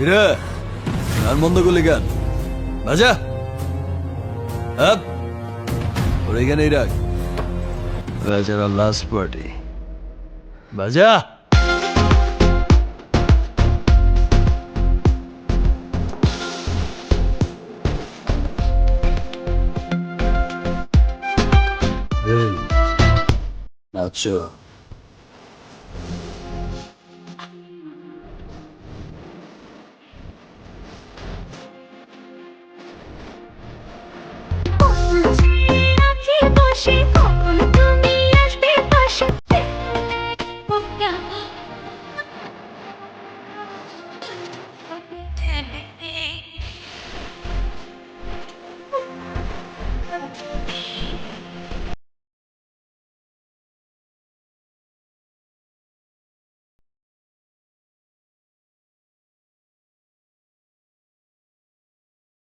কিরে? গান বন্ধ করলি গান বাজা হ্যাঁ? ওর এখানেই রাখ। লাস্ট পার্টি বাজা এই, নাচো। 娘。